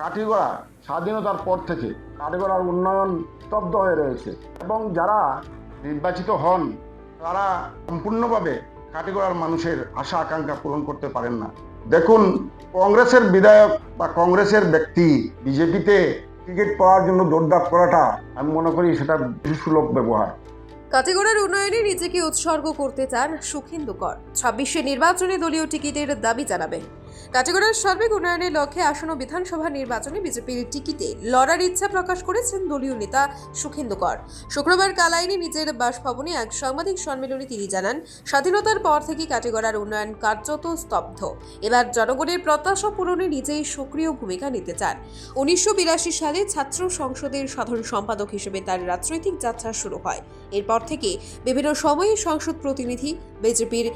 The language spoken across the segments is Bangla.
কাঠিগড়া স্বাধীনতার পর থেকে কাঠিগড়ার উন্নয়ন স্তব্ধ হয়ে রয়েছে। এবং যারা নির্বাচিত হন, তারা সম্পূর্ণভাবে কাঠিগড়ার মানুষের আশা, আকাঙ্ক্ষা পূরণ করতে পারেন না। দেখুন, কংগ্রেসের বিধায়ক বা কংগ্রেসের ব্যক্তি বিজেপিতে টিকিট পাওয়ার জন্য দৌড়দাপ করাটা আমি মনে করি সেটা সুলভ ব্যবহার। কাটিগড়ার উন্নয়নে নিজেকে উৎসর্গ করতে চান সুখেন্দু কর। ছাব্বিশে নির্বাচনে দলীয় টিকিটের দাবি জানাবেন। কাটিগড়ার সার্বিক উন্নয়নের লক্ষ্যে আসন্ন বিধানসভা নির্বাচনে বিজেপির টিকিটে লড়ার ইচ্ছা প্রকাশ করেছেন দলীয় নেতা সুখেন্দু কর। শুক্রবার কালাইনে নিজের বাসভবনে এক সাংবাদিক সম্মেলনে তিনি জানান, স্বাধীনতার পর থেকে কাটিগড়ার উন্নয়ন কার্যত স্তব্ধ। এবার জনগণের প্রত্যাশা পূরণে নিজেই সক্রিয় ভূমিকা নিতে চান। উনিশশো বিরাশি সালে ছাত্র সংসদের সাধারণ সম্পাদক হিসেবে তার রাজনৈতিক যাত্রা শুরু হয়। এরপর থেকে বিভিন্ন সময়ে সংসদ প্রতিনিধি, বিজেপির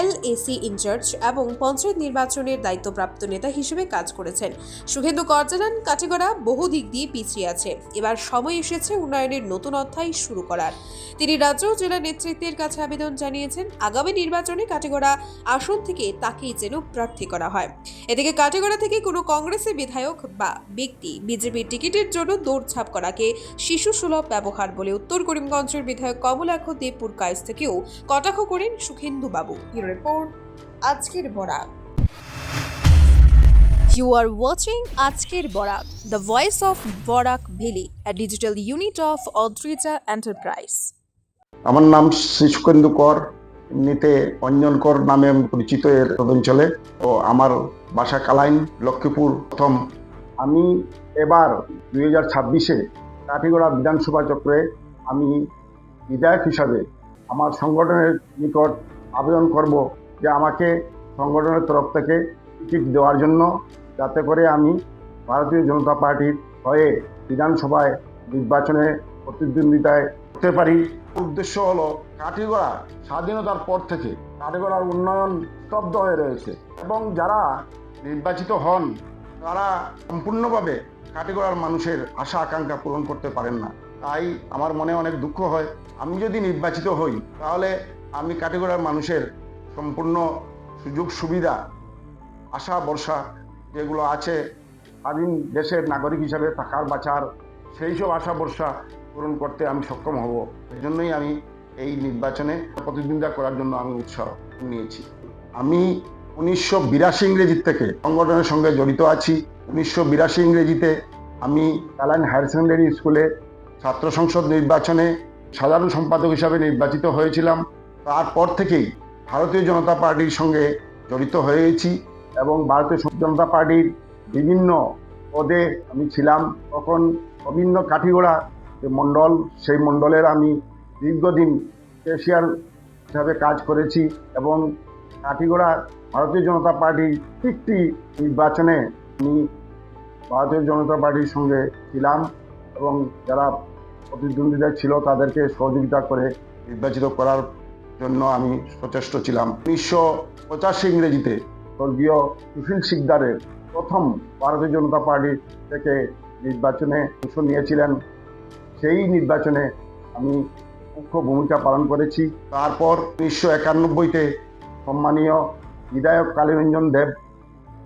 এলএসি ইনচার্জ এবং পঞ্চায়েত নির্বাচনের দায়িত্বপ্রাপ্ত নেতা হিসেবে কাজ করেছেন। শুভেন্দু কর জানান কাটিগড়া বহু দিক দিয়ে পিছিয়ে আছে এবার সময় এসেছে উন্নয়নের নতুন অধ্যায় শুরু করার। তিনি রাজ্য ও জেলা নেতৃত্বের কাছে আবেদন জানিয়েছেন, আগামী নির্বাচনে কাটিগড়া আসন থেকে তাকেই যেন প্রার্থী করা হয়। এদিকে কাটিগড়া থেকে কোনো কংগ্রেসের বিধায়ক বা ব্যক্তি বিজেপির টিকিটের জন্য দৌড়ঝাঁপ করাকে শিশু সুলভ ব্যবহার বলে উত্তর করিমগঞ্জের বিধায়ক কমলাক্ষ দেবপুর কায়েস থেকেও কটাক্ষ করেন সুখেন্দু বাবু রিপোর্ট আজকের বরাক। You are watching আজকের Barak the voice of Barak valley a digital unit of Odrija Enterprise আমার নাম শ্রী সুকেন্দু কর এমনিতে অঞ্জনকর নামে আমি পরিচিত এর অঞ্চলে তো আমার বাসা কালাইন, লক্ষ্মীপুর, প্রথম। আমি এবার দুই হাজার ছাব্বিশে কাঠিগড়া বিধানসভা চক্রে আমি বিধায়ক হিসাবে আমার সংগঠনের নিকট আবেদন করব যে আমাকে সংগঠনের তরফ থেকে টিকিট দেওয়ার জন্য যাতে করে আমি ভারতীয় জনতা পার্টির হয়ে বিধানসভায় নির্বাচনে প্রতিদ্বন্দ্বিতায় করতে পারি। উদ্দেশ্য হলো কাঠিগড়া স্বাধীনতার পর থেকে কাঠিগড়ার উন্নয়ন স্তব্ধ হয়ে রয়েছে। এবং যারা নির্বাচিত হন, তারা সম্পূর্ণভাবে কাঠিগড়ার মানুষের আশা, আকাঙ্ক্ষা পূরণ করতে পারেন না। তাই আমার মনে অনেক দুঃখ হয়। আমি যদি নির্বাচিত হই, তাহলে আমি কাঠিগড়ার মানুষের সম্পূর্ণ সুযোগ, সুবিধা, আশা বর্ষা যেগুলো আছে স্বাধীন দেশের নাগরিক হিসাবে থাকার, বাঁচার, সেই সব আশা বর্ষা পূরণ করতে আমি সক্ষম হব। এই জন্যই আমি এই নির্বাচনে প্রতিদ্বন্দ্বিতা করার জন্য আমি উৎসাহ নিয়েছি। আমি উনিশশো বিরাশি ইংরেজির থেকে সংগঠনের সঙ্গে জড়িত আছি। উনিশশো বিরাশি ইংরেজিতে আমি কালাইন হায়ার সেকেন্ডারি স্কুলে ছাত্র সংসদ নির্বাচনে সাধারণ সম্পাদক হিসাবে নির্বাচিত হয়েছিলাম। তারপর থেকেই ভারতীয় জনতা পার্টির সঙ্গে জড়িত হয়েছি এবং ভারতীয় জনতা পার্টির বিভিন্ন পদে আমি ছিলাম। তখন বিভিন্ন কাঠিগোড়া যে মণ্ডল, সেই মণ্ডলের আমি দীর্ঘদিন ক্যাশিয়ার হিসাবে কাজ করেছি এবং কাঠিগোড়া ভারতীয় জনতা পার্টির একটি নির্বাচনে আমি ভারতীয় জনতা পার্টির সঙ্গে ছিলাম এবং যারা প্রতিদ্বন্দ্বিতা ছিল তাদেরকে সহযোগিতা করে নির্বাচিত করার জন্য আমি সচেষ্ট ছিলাম। উনিশশো পঁচাশি ইংরেজিতে স্বর্গীয় সুশীল সিকদারের প্রথম ভারতীয় জনতা পার্টি থেকে নির্বাচনে অংশ নিয়েছিলেন। সেই নির্বাচনে আমি মুখ্য ভূমিকা পালন করেছি। তারপর উনিশশো একানব্বইতে সম্মানীয় বিধায়ক কালীরঞ্জন দেব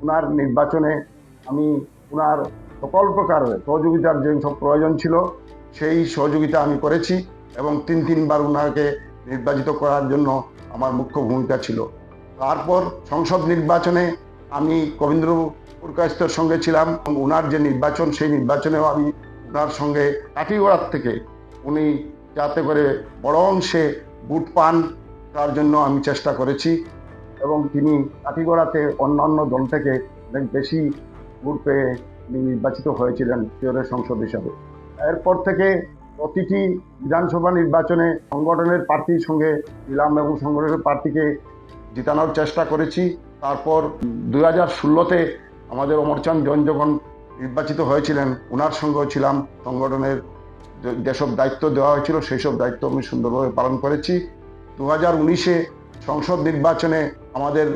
ওনার নির্বাচনে আমি ওনার সকল প্রকার সহযোগিতার যে সব প্রয়োজন ছিল, সেই সহযোগিতা আমি করেছি এবং তিন তিনবার ওনাকে নির্বাচিত করার জন্য আমার মুখ্য ভূমিকা ছিল। তারপর সংসদ নির্বাচনে আমি কবীন্দ্র পুরকাস্তর সঙ্গে ছিলাম ওনার যে নির্বাচন, সেই নির্বাচনেও আমি ওনার সঙ্গে কাঠিগড়ার থেকে উনি যাতে করে বড় অংশে বুট পান, তার জন্য আমি চেষ্টা করেছি। এবং তিনি কাঠিগড়াতে অন্যান্য দল থেকে অনেক বেশি ভোট পেয়ে তিনি নির্বাচিত হয়েছিলেন পিওরের সংসদ হিসাবে। এরপর থেকে প্রতিটি বিধানসভা নির্বাচনে সংগঠনের প্রার্থীর সঙ্গে ছিলাম এবং সংগঠনের প্রার্থীকে জিতানোর চেষ্টা করেছি। তারপর দুই হাজার ষোলোতে আমাদের অমরচাঁদ জন যখন নির্বাচিত হয়েছিলেন ওনার সঙ্গেও ছিলাম সংগঠনের যেসব দায়িত্ব দেওয়া হয়েছিল সেই সব দায়িত্ব আমি সুন্দরভাবে পালন করেছি। দু হাজার উনিশে সংসদ নির্বাচনে আমাদের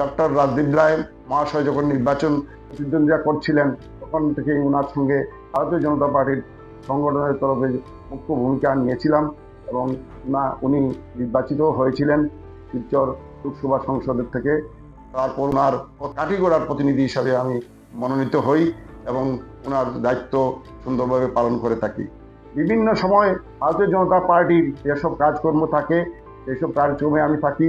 ডক্টর রাজদীপ রায় মহাশয় যখন নির্বাচন প্রতিদ্বন্দ্বিতা করছিলেন, তখন থেকে ওনার সঙ্গে ভারতীয় জনতা পার্টির সংগঠনের তরফে মুখ্য ভূমিকা নিয়েছিলাম এবং না উনি নির্বাচিত হয়েছিলেন শিলচর লোকসভা সংসদের থেকে। তারপর ওনার কাঠিগড়ার প্রতিনিধি হিসাবে আমি মনোনীত হই এবং ওনার দায়িত্ব সুন্দরভাবে পালন করে থাকি। বিভিন্ন সময় ভারতীয় জনতা পার্টির যেসব কাজকর্ম থাকে, সেসব কাজকর্মে আমি থাকি।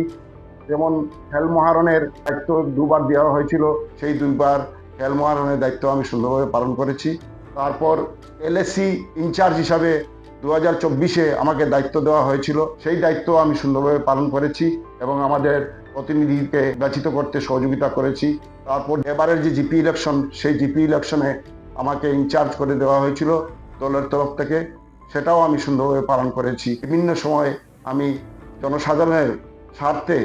যেমন খেল মহারণের দায়িত্ব দুবার দেওয়া হয়েছিল, সেই দুইবার খেল মহারণের দায়িত্ব আমি সুন্দরভাবে পালন করেছি। তারপর এলএসসি ইনচার্জ হিসাবে দু হাজার চব্বিশে আমাকে দায়িত্ব দেওয়া হয়েছিল। সেই দায়িত্ব আমি সুন্দরভাবে পালন করেছি এবং আমাদের প্রতিনিধিকে নির্বাচিত করতে সহযোগিতা করেছি। তারপর এবারের যে জিপি ইলেকশন সেই জিপি ইলেকশনে আমাকে ইনচার্জ করে দেওয়া হয়েছিল। দলের তরফ থেকে সেটাও আমি সুন্দরভাবে পালন করেছি। বিভিন্ন সময় আমি জনসাধারণের স্বার্থে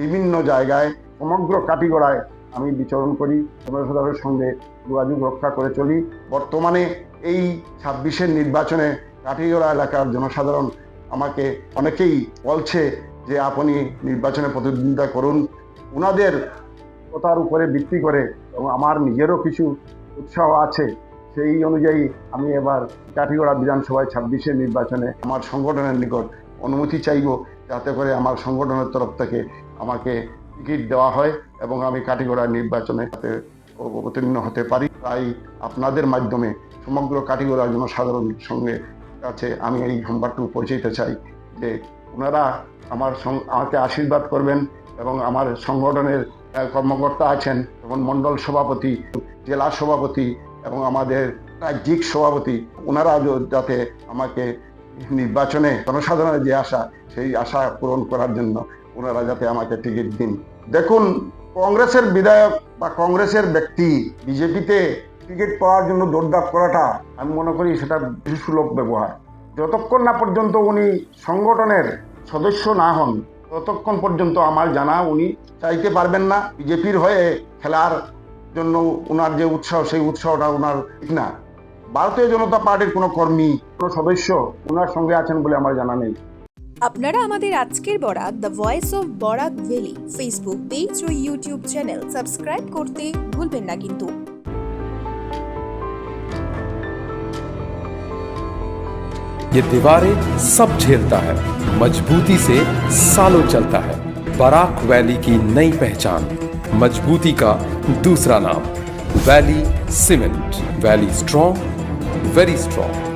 বিভিন্ন জায়গায় সমগ্র কাটিগড়ায় আমি বিচরণ করি, জনসাধারণের সঙ্গে যোগাযোগ রক্ষা করে চলি। বর্তমানে এই ছাব্বিশের নির্বাচনে কাটিগড়া এলাকার জনসাধারণ আমাকে অনেকেই বলছে যে, আপনি নির্বাচনে প্রতিদ্বন্দ্বিতা করুন। ওনাদের কথার উপরে ভিত্তি করে এবং আমার নিজেরও কিছু উৎসাহ আছে। সেই অনুযায়ী আমি এবার কাঠিগড়া বিধানসভায় ছাব্বিশের নির্বাচনে আমার সংগঠনের নিকট অনুমতি চাইব, যাতে করে আমার সংগঠনের তরফ থেকে আমাকে টিকিট দেওয়া হয় এবং আমি কাঠিগড়া নির্বাচনে অবতীর্ণ হতে পারি। তাই আপনাদের মাধ্যমে সমগ্র কাঠিগড়া জনসাধারণের সঙ্গে কাছে আমি এই সংবাদটুকু পৌঁছাইতে চাই যে ওনারা আমার আমাকে আশীর্বাদ করবেন এবং আমার সংগঠনের কর্মকর্তা আছেন যেমন মণ্ডল সভাপতি, জেলা সভাপতি এবং আমাদের রাজ্যিক সভাপতি ওনারা যাতে আমাকে নির্বাচনে জনসাধারণের যে আশা, সেই আশা পূরণ করার জন্য ওনারা যাতে আমাকে টিকিট দিন। দেখুন, কংগ্রেসের বিধায়ক বা কংগ্রেসের ব্যক্তি বিজেপিতে টিকিট পাওয়ার জন্য দৌড়দাপ করাটা আমি মনে করি সেটা সুলভ ব্যবহার। যতক্ষণ না পর্যন্ত উনি সংগঠনের সদস্য না হন, ততক্ষণ পর্যন্ত আমার জানা উনি চাইতে পারবেন না। বিজেপির হয়ে খেলার জন্য ওনার যে উৎসাহ সেই উৎসাহটা ওনার ঠিক না ভারতীয় জনতা পার্টির কোনো কর্মী কোনো সদস্য ওনার সঙ্গে আছেন বলে আমার জানা নেই আপনারা আমাদের আজকের Barak the voice of Barak valley Facebook page O YouTube channel subscribe করতে ভুলবেন না কিন্তু ये दीवारें सब झेलता है मजबूती से सालों चलता है बराक वैली की नई पहचान मजबूती का दूसरा नाम। Valley cement Valley strong very strong